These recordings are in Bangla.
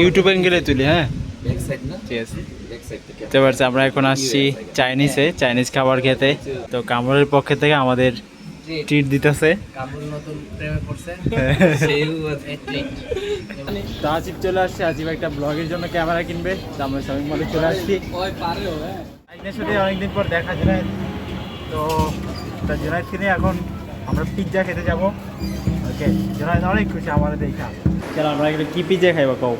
ইউটিউব অ্যাঙ্গেলে তুলি হ্যাঁ? ঠিক আছে। বুঝতে পারছি আমরা এখন আসছি চাইনিজে চাইনিজ খাবার খেতে। তো কামড়ের পক্ষে থেকে আমাদের ট্রিট দিতেছে। তো আজিব চলে আসছে আজিব একটা ব্লগের জন্য ক্যামেরা কিনবে। তো আমরা শপিং মলে চলে আসছি। হ্যাঁ। আইনের সাথে অনেকদিন পর দেখা জুনাইদ তো তা জুনাইদকে নিয়ে এখন আমরা পিৎজা খেতে যাব। ওকে জুনাইদ অনেক খুশি আমার দেখা চলো আমরা এগুলো কি পিৎজা খাইবা কও?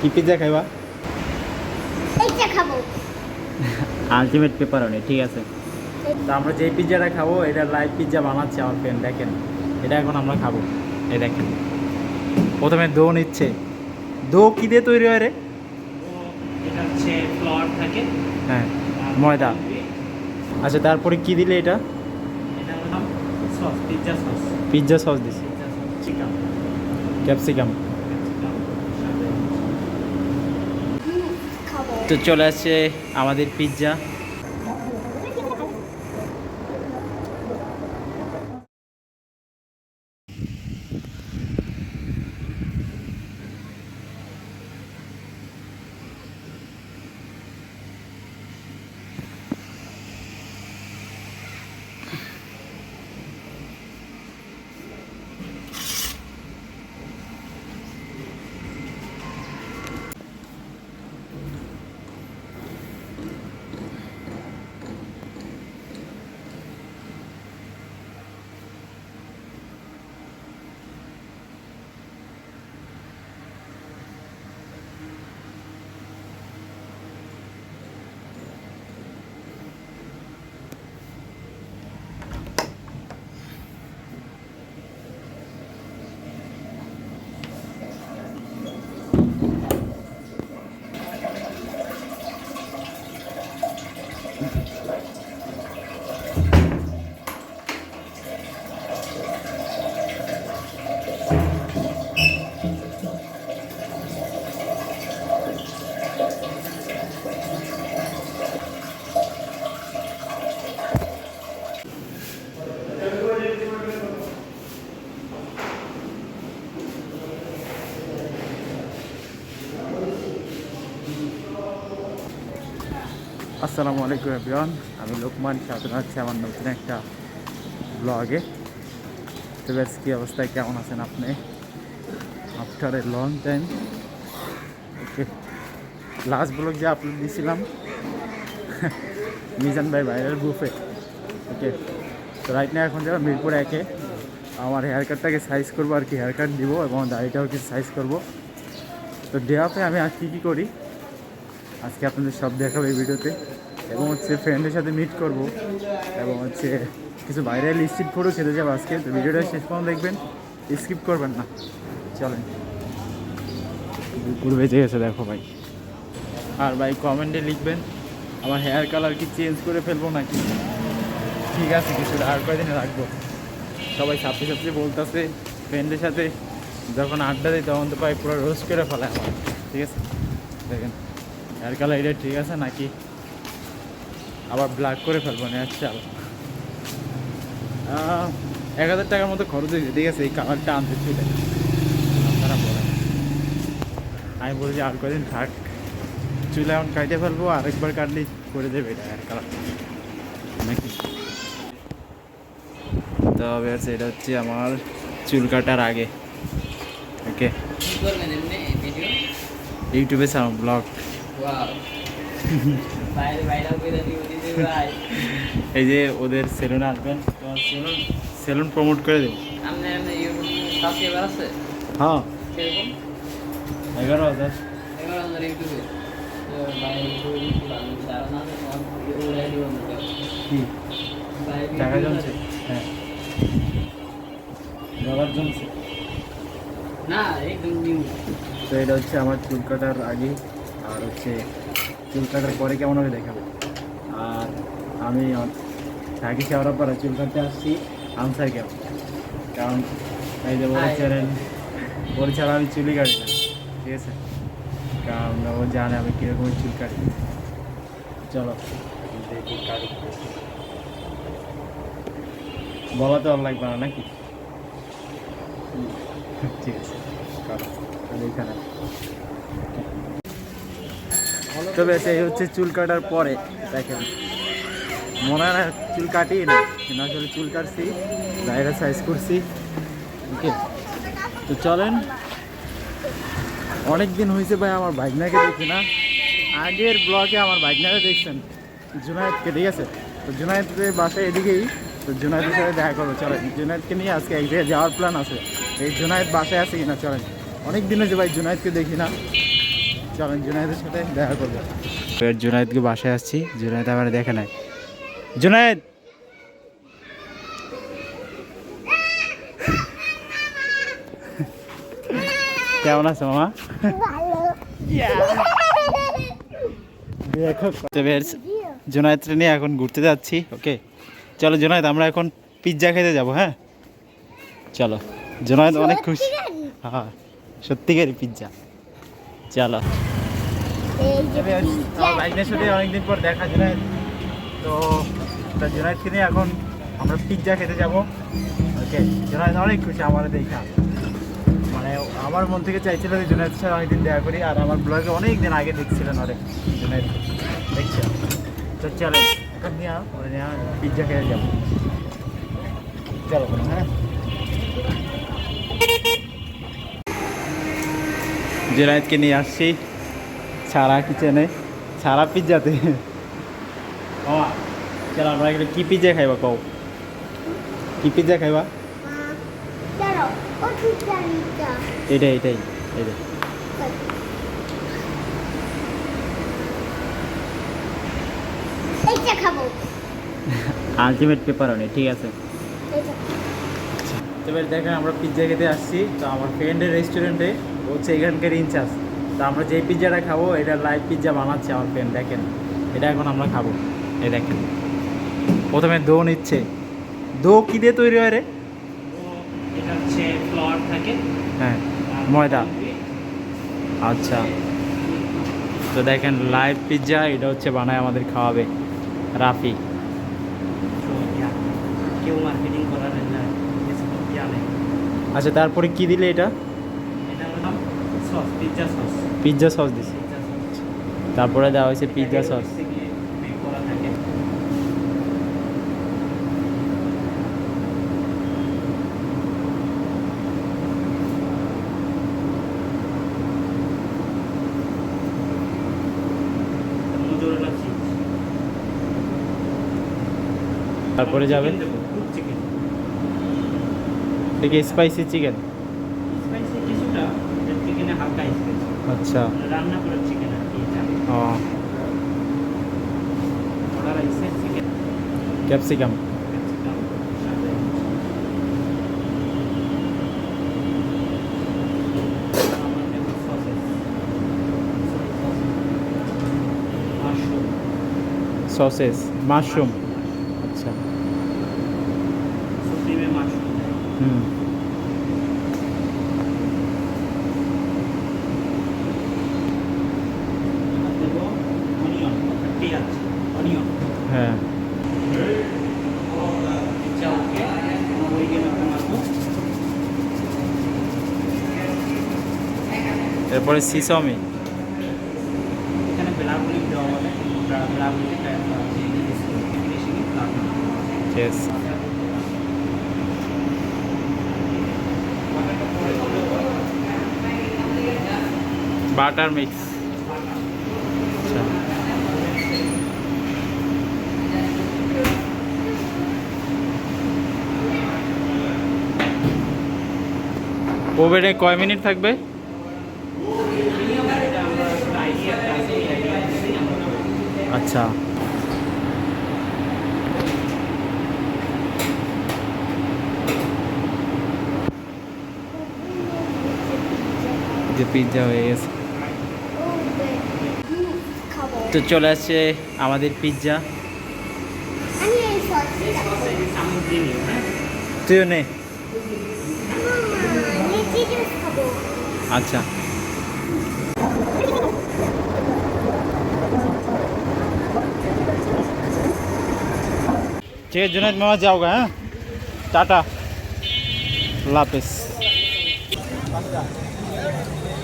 কি পিৎজা খাইবা? এইটা খাব। আলটিমেট পেপার অনেক ঠিক আছে। তো আমরা যে পিৎজাটা খাব এটা লাইভ পিৎজা বানাচ্ছে আমার ফ্রেন্ড দেখেন। এটা এখন আমরা খাব। এই দেখেন। প্রথমে দো নিচ্ছে। দো কি দিয়ে তৈরি হয় রে? এটা হচ্ছে ফ্লোর থাকে। হ্যাঁ ময়দা। আচ্ছা তারপরে কি দিলে এটা? এটা হলো sauce pizza sauce pizza sauce দিছি। ক্যাপসিকাম। তো চলে আসছে আমাদের পিৎজা আসসালামু আলাইকুম এভরিওয়ান, আমি লোকমান। সাধন আছি আমার নতুন একটা ব্লগে। তো বেশ কী অবস্থায়, কেমন আছেন আপনি? After a long time okay last blog যে আপলোড দিয়েছিলাম, মিজান ভাই ভাইরাল গ্রুপে ওকে তো রাইট না এখন যাব মিরপুর একে, আমার হেয়ার কাটটাকে সাইজ করব আর কি হেয়ার কাট দিব এবং দাড়িটাও কিছু সাইজ করব। তো ডে অফে আমি আর কী কী করি? আজকে আপনাদের সব দেখাবো এই ভিডিওতে। এবং হচ্ছে ফ্রেন্ডের সাথে মিট করব। এবং হচ্ছে কিছু ভাইরাল স্ট্রিট ফটো খেতে যাব আজকে। তো ভিডিওটা শেষ পর্যন্ত দেখবেন স্কিপ করবেন না। চলেন। দুপুর বেজে গেছে দেখো ভাই। আর ভাই কমেন্টে লিখবেন আমার হেয়ার কালার কি চেঞ্জ করে ফেলব নাকি? ঠিক আছে কিছুটা আর কয়দিনে রাখব। সবাই সাপড়ি সাপড়ি বলতেছে ফ্রেন্ডের সাথে। যখন আড্ডা দিই তখন তো পাই পুরো রোজ করে ফেলায় আমার। ঠিক আছে? দেখেন। হেয়ার কালার এটা ঠিক আছে নাকি? আবার ব্ল্যাক করে ফেলব না আচ্ছা এক হাজার টাকার মতো খরচ হয়েছে ঠিক আছে এই কালারটা আনতে চলে। আপনারা বলেন। আমি বলছি আর কদিন থাক। চুলে এখন কাটে ফেলব আরেকবার কাটলেই করে দেবে এটা হেয়ার কালার নাকি? তবে বেশ এটা হচ্ছে আমার চুল কাটার আগে। ওকে ইউটিউবে ব্লগ এই যে ওদের সেলুনে আসবেন সেলুন সেলুন প্রমোট করে দেবো। হ্যাঁ। এগারো হাজার। এগারো ইউটিউবে টাকা জমছে? হ্যাঁ। ডলার জমছে? না একদম নিউ তো এটা হচ্ছে আমার চুল কাটার আগে। আর হচ্ছে চুল কাটার পরে কেমন হবে দেখাবো। আর আমি থাকি শেওড়া পরে চুল কাটতে আসছি আনসার কেমন কারণ এই যে বলেছিলেন ওর ছাড়া আমি চুলই কাটি না ঠিক আছে? কারণ ও জানে আমি কীরকম চুল কাটি। চলো। দেখি কাটি বলা তো আর লাগবে না নাকি? ঠিক আছে। আর এখানে। তবে সেই হচ্ছে চুল কাটার পরে, দেখেন। মনে হয় না চুল কাটি না, কিন্তু আসলে চুল কাটছি, বাইরে সাইজ করছি। ওকে, তো চলেন। অনেক দিন হয়েছে ভাই আমার ভাগনাকে দেখি না। আগের ব্লগে আমার ভাগনাকে দেখছেন, জুনায়েদকে, ঠিক আছে? তো জুনায়েদের বাসায় এদিকেই, তো জুনায়েদের সাথে দেখা করব, চলেন। জুনায়েদকে নিয়ে আজকে এক জায়গায় যাওয়ার প্ল্যান আছে। এই জুনায়েদ বাসায় আছে কিনা, চলেন। অনেক দিন হয়েছে ভাই জুনায়েদকে দেখি না। চলেন জুনায়েদের সাথে দেখা করব। এবার জুনায়েদকে বাসায় আসছি। জুনায়েদ আমার দেখে নাই জুনায়েদ! কেমন আছো মামা? দেখো জুনায়েদ নিয়ে এখন ঘুরতে যাচ্ছি ওকে? চলো জুনায়েদ আমরা এখন পিৎজা খেতে যাব হ্যাঁ? চলো। জুনায়েদ অনেক খুশি। হ্যাঁ সত্যিকারই পিৎজা। চলো। বাইকের সাথে অনেকদিন পর দেখা জুনায়েদ তো জুনায়েদকে নিয়ে এখন আমরা পিৎজা খেতে যাব। ওকে জুনায়েদ অনেক খুশি আমার দেখা। মানে আমার মন থেকে চাইছিল যে জুনায়েদের সাথে অনেকদিন দেখা করি আর আমার ব্লগে অনেক দিন আগে দেখছিলেন অনেক জুনায়েদ দেখছিলাম তো চলো এখন নিয়ে ওরে নিয়ে পিৎজা খেতে যাব। চলো হ্যাঁ। জুনায়েদকে নিয়ে আসছি। সারা কিচেনে পিৎজাতে মামা চলো আমরা এখানে কি পিৎজা খাইবা কও? কি পিৎজা খাইবা? এটাই এটাই এটাই। আলটিমেট পেপার অনেক ঠিক আছে। তবে দেখেন আমরা পিৎজা খেতে আসছি তো আমার ফ্রেন্ডের রেস্টুরেন্টে হচ্ছে এখানকার ইনচার্জ তো আমরা যেই পিৎজাটা খাব এটা লাইভ পিৎজা বানাচ্ছে আমার ফ্রেন্ড দেখেন। এটা এখন আমরা খাব। এই দেখেন। প্রথমে দো নিচ্ছে। দো কী দিয়ে তৈরি হয় রে? এটা হচ্ছে ফ্লোর থাকে। হ্যাঁ ময়দা। আচ্ছা। তো দেখেন লাইভ পিৎজা এটা হচ্ছে বানায় আমাদের খাওয়াবে রাফি। কেউ মার্কেটিং করার আচ্ছা তারপরে কি দিলে এটা? এটা sauce pizza sauce pizza sauce দিছে। তারপরে দেওয়া হয়েছে পিৎজা সস। তারপরে যাবে? চিকেন দেখি স্পাইসি চিকেন স্পাইসি কিছুটা চিকেনে হালকা স্পাইসি আচ্ছা। রান্না করে চিকেন আর কি ও। অর্ডার আছে chicken capsicum. Capsicum sausage mushroom sausage mushroom আচ্ছা সুপ্রিমে মাশরুম হুম দেব অনিয়ন পেঁয়াজ অনিয়ন হ্যাঁ পিৎজা ওকে হয়ে গেলে টমাটো এরপরে সিসমি বাটার মিক্স। আচ্ছা। ওভেনে কয় মিনিট থাকবে? আচ্ছা। যে পিৎজা হয়ে গেছে। তো চলে আসছে আমাদের পিৎজা তুইও নে। আচ্ছা। ঠিক আছে जुनैद मामा जाओगे हाँ टाटा लापिस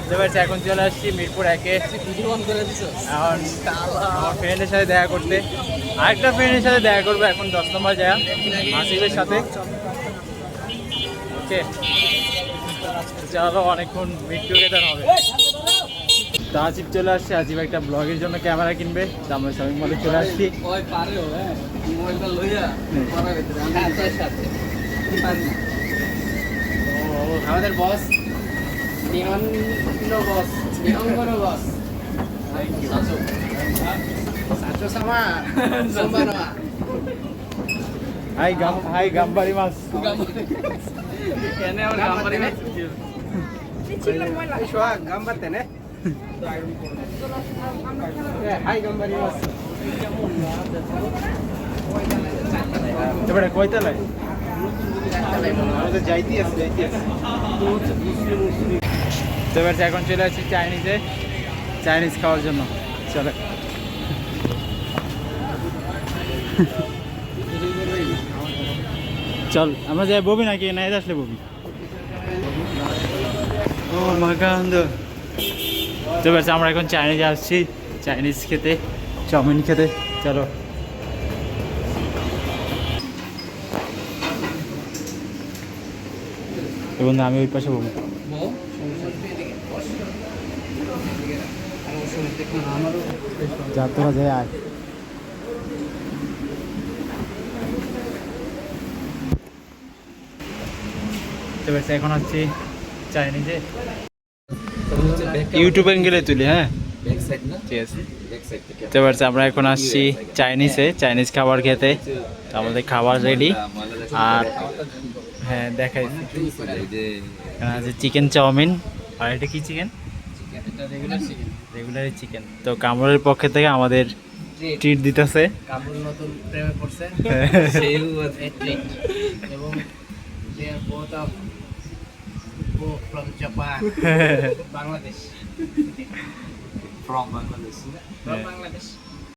বুঝতে পারছি এখন চলে আসছি মিরপুর একে ভিডিও অন করে দিছো এখন আমার ফ্রেন্ডের সাথে দেখা করতে আরেকটা ফ্রেন্ডের সাথে দেখা করবো এখন দশ নম্বর জায়গা আসিফের সাথে ওকে চলো অনেকক্ষণ মিট টুগেদার হবে তো আসিফ চলে আসছে। আসিফ একটা ব্লগের জন্য ক্যামেরা কিনবে। তো আমরা শপিং মলে চলে আসছি। হ্যাঁ। না। আমাদের বস বস কোনো বস হাই গাম হাই গাম্বারি মাছ। এনে আমার গাম্বারি না সোহাগ গাম্বারতে নে হাই গাম্বারি মাছ এবারে কয়তলায়? তো এবার এখন চলে আসছি চাইনিজে, চাইনিজ খাওয়ার জন্য। চলে। চল, আমরা যাই ববি নাকি না আসলে ববি? ও মাকান্দ তো এবার আমরা এখন চাইনিজ আসছি। চাইনিজ খেতে, চাউমিন খেতে, চলো। এবং আমি ওই পাশে বলব। যা যায় আয়। তো এখন হচ্ছে চাইনিজে ইউটিউব অ্যাঙ্গেলে তুলি হ্যাঁ? ঠিক আছে। আমরা এখন আসছি চাইনিজে চাইনিজ খাবার খেতে। আমাদের খাবার রেডি আর হ্যাঁ দেখাই। আছে চিকেন চাউমিন। আর এটা কি চিকেন এটা রেগুলার চিকেন তো কামড়ের পক্ষে থেকে আমাদের ট্রিট দিতেছে। নতুন প্রেমে পড়ছে। treat এবং people from Japan, Bangladesh. from Bangladesh. From. Bangladesh.